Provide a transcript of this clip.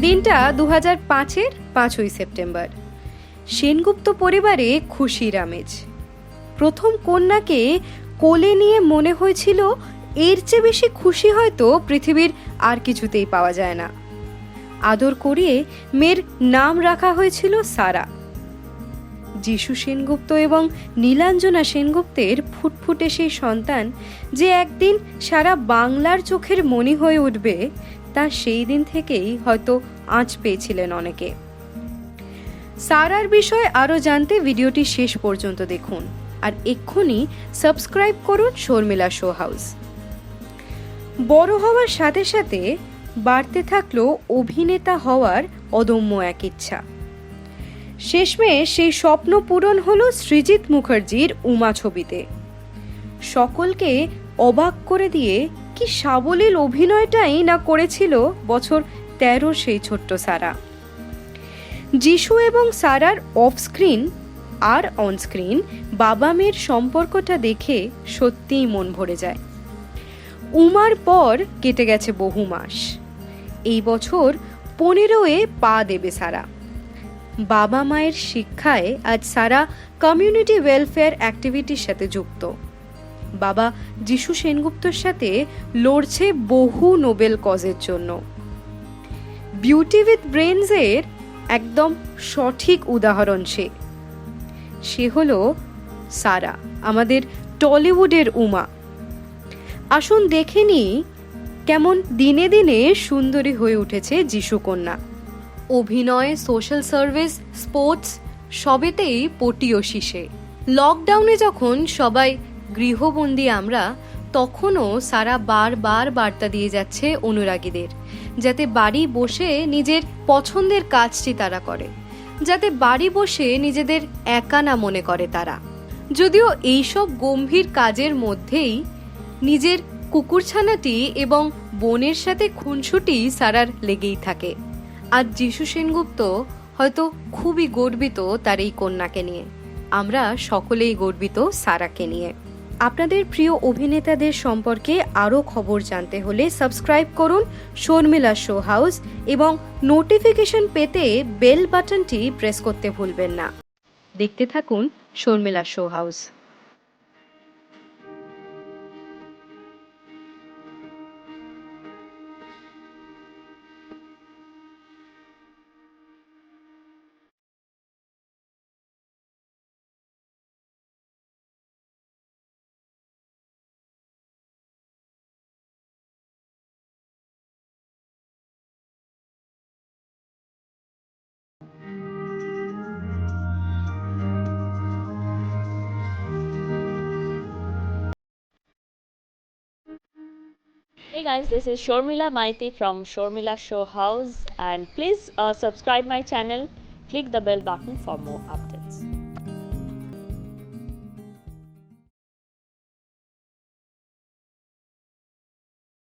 দিনটা দু হাজার পাঁচের পাঁচই সেপ্টেম্বর। সেনগুপ্ত পরিবারে খুশির আমেজ। প্রথম কন্যাকে কোলে নিয়ে মনে হয়েছিল, এর চেয়ে বেশি খুশি হয়তো পৃথিবীর আর কিছুতেই পাওয়া যায় না। আদর করিয়ে মেয়ের নাম রাখা হয়েছিল সারা। যিশু সেনগুপ্ত এবং নীলাঞ্জনা সেনগুপ্তের ফুটফুটে সেই সন্তান যে একদিন সারা বাংলার চোখের মণি হয়ে উঠবে তা সেই দিন থেকেই হয়তো আঁচ পেয়েছিলেন অনেকে। সারার বিষয়ে আরও জানতে ভিডিওটি শেষ পর্যন্ত দেখুন। আর এক্ষুনি সাবস্ক্রাইব করুন শর্মিলা শো হাউস। বড় হওয়ার সাথে সাথে বাড়তে থাকল অভিনেতা হওয়ার অদম্য এক ইচ্ছা। শেষমেশ সেই স্বপ্ন পূরণ হলো সৃজিত মুখার্জির উমা ছবিতে। সকলকে অবাক করে দিয়ে কি সাবলীল অভিনয়টাই না করেছিল বছর তেরো সেই ছোট্ট সারা। যিশু এবং সারার অফ স্ক্রিন আর অন স্ক্রিন বাবা মেয়ের সম্পর্কটা দেখে সত্যিই মন ভরে যায়। উমার পর কেটে গেছে বহু মাস। এই বছর পনেরোয়ে পা দেবে সারা। বাবা মায়ের শিক্ষায় আজ সারা কমিউনিটি ওয়েলফেয়ার অ্যাক্টিভিটির সাথে যুক্ত। বাবা যিশু সেনগুপ্তর সাথে লড়ছে বহু নোবেল কজের জন্য। বিউটি উইথ ব্রেনসের একদম সঠিক উদাহরণ সে। সে হলো সারা, আমাদের টলিউডের উমা। আসুন দেখে নিই কেমন দিনে দিনে সুন্দরী হয়ে উঠেছে যিশু কন্যা। অভিনয় সোশ্যাল সার্ভিস স্পোর্টস সবেতেই পটিও শীষে। লকডাউনে যখন সবাই গৃহবন্দী আমরা, তখনও সারা বারবার বার্তা দিয়ে যাচ্ছে অনুরাগীদের, যাতে বাড়ি বসে নিজের পছন্দের কাজটি তারা করে, যাতে বাড়ি বসে নিজেদের একা না মনে করে তারা। যদিও এইসব গম্ভীর কাজের মধ্যেই নিজের কুকুরছানাটি এবং বোনের সাথে খুনসুটি সারার লেগেই থাকে। আর যিশু সেনগুপ্ত হয়তো খুবই গর্বিত তার এই কন্যাকে নিয়ে। আমরা সকলেই গর্বিত সারাকে নিয়ে। আপনাদের প্রিয় অভিনেতাদের সম্পর্কে আরও খবর জানতে হলে সাবস্ক্রাইব করুন শর্মিলা শো হাউস এবং নোটিফিকেশন পেতে বেল বাটনটি প্রেস করতে ভুলবেন না। দেখতে থাকুন Sharmila show house. Hey guys, this is Shormila Maiti from Shormila Show House and please uh, subscribe my channel, click the bell button for more updates.